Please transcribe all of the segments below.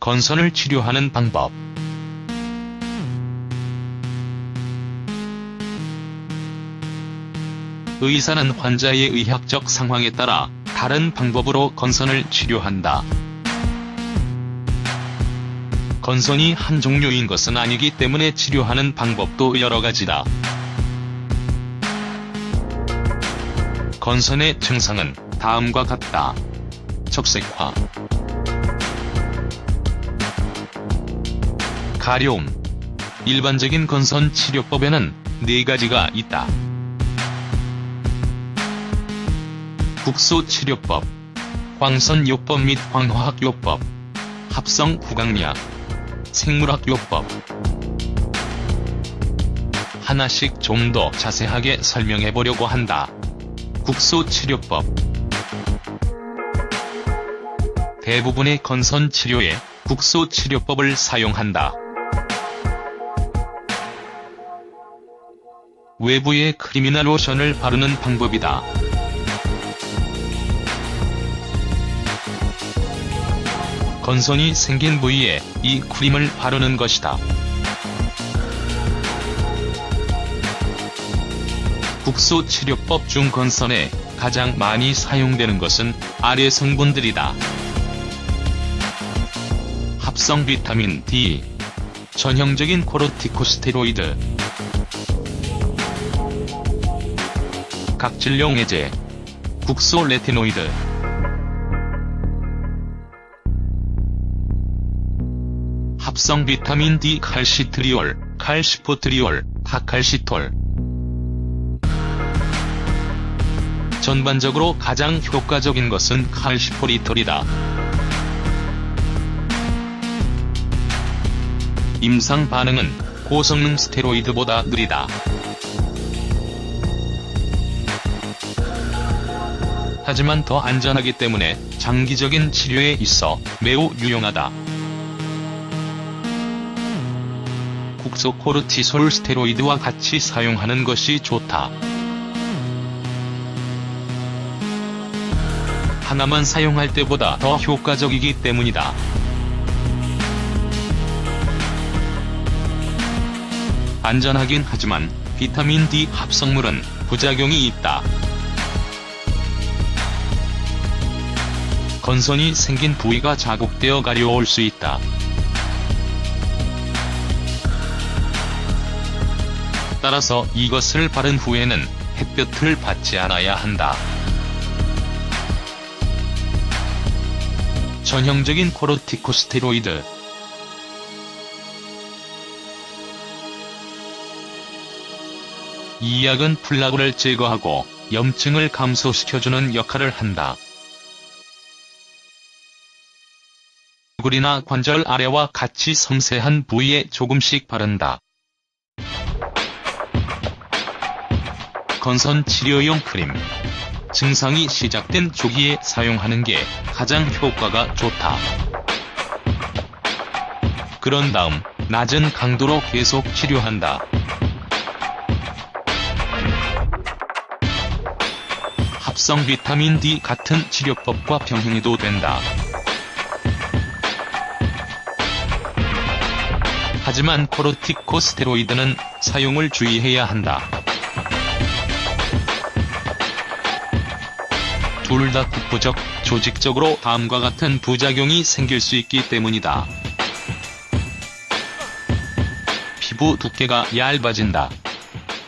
건선을 치료하는 방법. 의사는 환자의 의학적 상황에 따라 다른 방법으로 건선을 치료한다. 건선이 한 종류인 것은 아니기 때문에 치료하는 방법도 여러 가지다. 건선의 증상은 다음과 같다. 적색화, 가려움. 일반적인 건선 치료법에는 네 가지가 있다. 국소 치료법, 광선 요법 및 광화학 요법, 합성 구강약, 생물학 요법. 하나씩 좀 더 자세하게 설명해 보려고 한다. 국소 치료법. 대부분의 건선 치료에 국소 치료법을 사용한다. 외부에 크리미널 로션을 바르는 방법이다. 건선이 생긴 부위에 이 크림을 바르는 것이다. 국소 치료법 중 건선에 가장 많이 사용되는 것은 아래 성분들이다. 합성 비타민 D, 전형적인 코르티코스테로이드, 각질용 해제, 국소 레티노이드, 합성 비타민 D 칼시트리올, 칼시포트리올, 다칼시톨. 전반적으로 가장 효과적인 것은 칼시포리톨이다. 임상 반응은 고성능 스테로이드보다 느리다. 하지만 더 안전하기 때문에 장기적인 치료에 있어 매우 유용하다. 국소 코르티솔 스테로이드와 같이 사용하는 것이 좋다. 하나만 사용할 때보다 더 효과적이기 때문이다. 안전하긴 하지만 비타민 D 합성물은 부작용이 있다. 건선이 생긴 부위가 자국되어 가려울 수 있다. 따라서 이것을 바른 후에는 햇볕을 받지 않아야 한다. 전형적인 코르티코스테로이드 이 약은 플라그를 제거하고 염증을 감소시켜주는 역할을 한다. 얼굴이나 관절 아래와 같이 섬세한 부위에 조금씩 바른다. 건선 치료용 크림. 증상이 시작된 초기에 사용하는 게 가장 효과가 좋다. 그런 다음 낮은 강도로 계속 치료한다. 합성 비타민 D 같은 치료법과 병행해도 된다. 하지만 코르티코스테로이드는 사용을 주의해야 한다. 둘 다 국부적, 조직적으로 다음과 같은 부작용이 생길 수 있기 때문이다. 피부 두께가 얇아진다.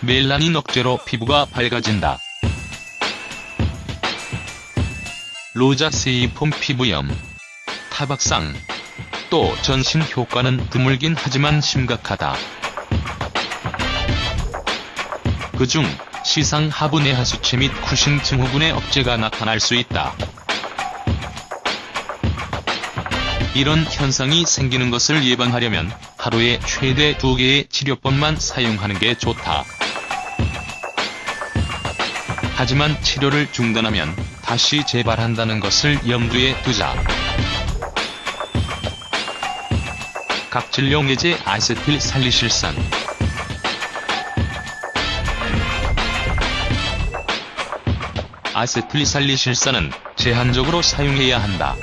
멜라닌 억제로 피부가 밝아진다. 로자세이폼 피부염, 타박상, 또 전신 효과는 드물긴 하지만 심각하다. 그중 시상 하부 내 하수체 및 쿠신 증후군의 억제가 나타날 수 있다. 이런 현상이 생기는 것을 예방하려면 하루에 최대 2개의 치료법만 사용하는 게 좋다. 하지만 치료를 중단하면 다시 재발한다는 것을 염두에 두자. 각질용 해제 아세틸 살리실산 아세틸 살리실산은 제한적으로 사용해야 한다.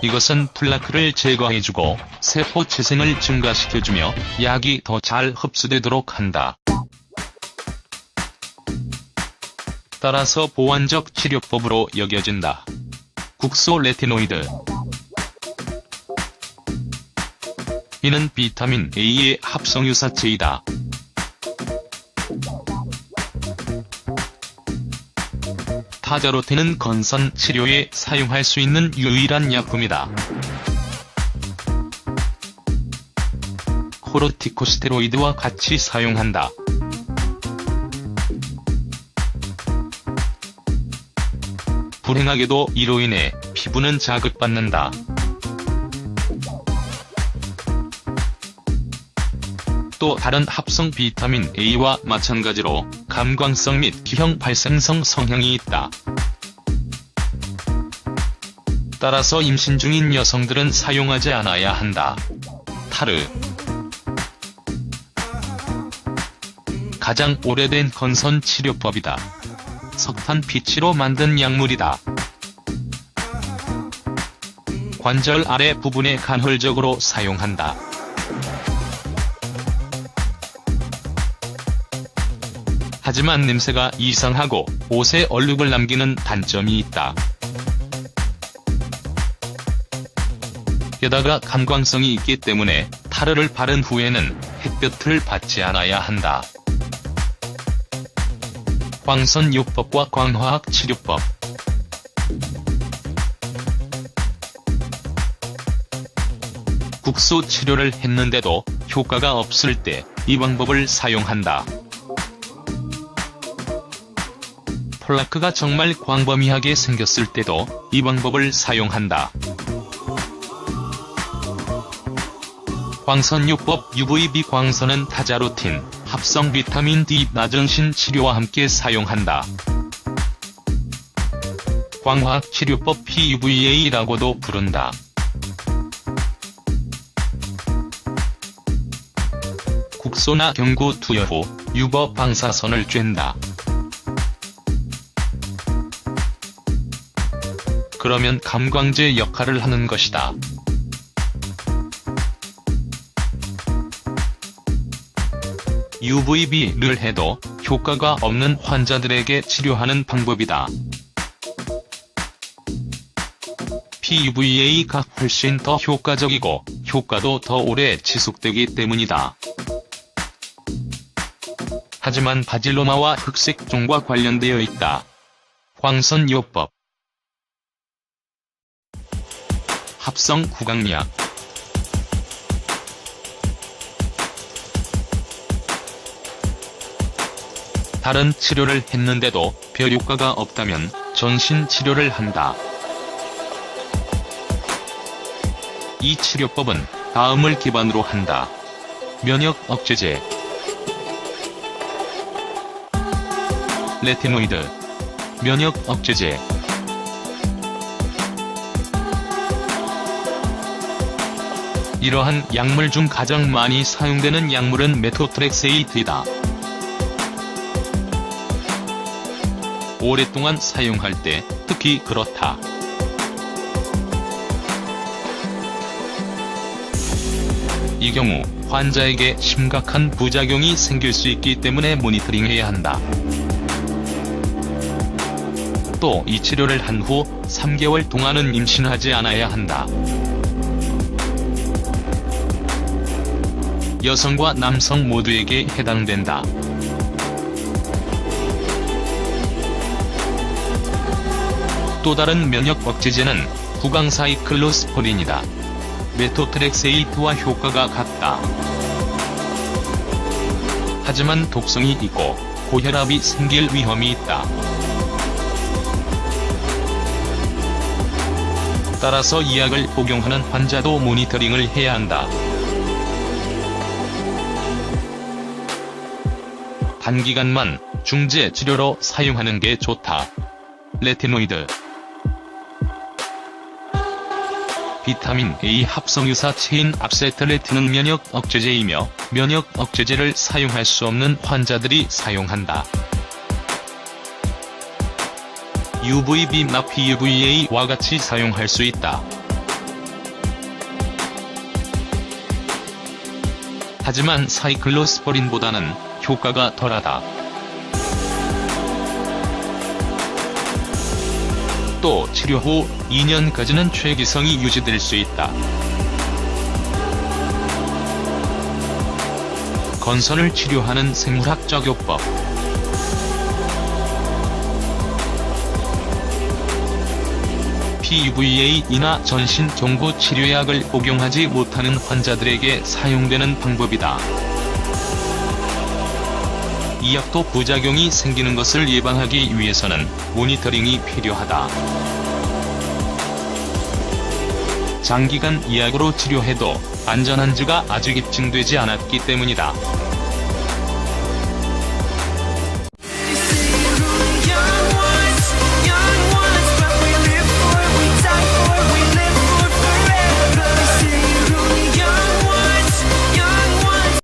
이것은 플라크를 제거해주고 세포 재생을 증가시켜주며 약이 더 잘 흡수되도록 한다. 따라서 보완적 치료법으로 여겨진다. 국소 레티노이드 이는 비타민 A의 합성 유사체이다. 타자로테는 건선 치료에 사용할 수 있는 유일한 약품이다. 코르티코스테로이드와 같이 사용한다. 불행하게도 이로 인해 피부는 자극받는다. 또 다른 합성 비타민 A와 마찬가지로 감광성 및 기형 발생성 성향이 있다. 따라서 임신 중인 여성들은 사용하지 않아야 한다. 타르 가장 오래된 건선 치료법이다. 석탄 피치로 만든 약물이다. 관절 아래 부분에 간헐적으로 사용한다. 하지만 냄새가 이상하고 옷에 얼룩을 남기는 단점이 있다. 게다가 감광성이 있기 때문에 타르를 바른 후에는 햇볕을 받지 않아야 한다. 광선요법과 광화학 치료법 국소 치료를 했는데도 효과가 없을 때 이 방법을 사용한다. 플라크가 정말 광범위하게 생겼을 때도 이 방법을 사용한다. 광선요법 UVB 광선은 타자로틴, 합성 비타민 D 나전신 치료와 함께 사용한다. 광화학 치료법 PUVA라고도 부른다. 국소나 경구 투여 후 유버 방사선을 쬐다. 그러면 감광제 역할을 하는 것이다. UVB를 해도 효과가 없는 환자들에게 치료하는 방법이다. PUVA가 훨씬 더 효과적이고 효과도 더 오래 지속되기 때문이다. 하지만 바질로마와 흑색종과 관련되어 있다. 광선요법 합성 구강약 다른 치료를 했는데도 별 효과가 없다면 전신 치료를 한다. 이 치료법은 다음을 기반으로 한다. 면역 억제제 레티노이드 면역 억제제 이러한 약물 중 가장 많이 사용되는 약물은 메토트렉세이트이다. 오랫동안 사용할 때 특히 그렇다. 이 경우 환자에게 심각한 부작용이 생길 수 있기 때문에 모니터링해야 한다. 또 이 치료를 한 후 3개월 동안은 임신하지 않아야 한다. 여성과 남성 모두에게 해당된다. 또 다른 면역 억제제는 구강사이클로스포린이다. 메토트렉세이트와 효과가 같다. 하지만 독성이 있고 고혈압이 생길 위험이 있다. 따라서 이 약을 복용하는 환자도 모니터링을 해야 한다. 단기간만 중재 치료로 사용하는 게 좋다. 레티노이드 비타민 A 합성유사 체인 압세트레틴은 면역 억제제이며 면역 억제제를 사용할 수 없는 환자들이 사용한다. UVB나 PUVA와 같이 사용할 수 있다. 하지만 사이클로스포린보다는 효과가 덜하다. 또 치료 후 2년까지는 최기성이 유지될 수 있다. 건선을 치료하는 생물학적 요법 PUVA이나 전신 경구 치료약을 복용하지 못하는 환자들에게 사용되는 방법이다. 이 약도 부작용이 생기는 것을 예방하기 위해서는 모니터링이 필요하다. 장기간 이 약으로 치료해도 안전한지가 아직 입증되지 않았기 때문이다.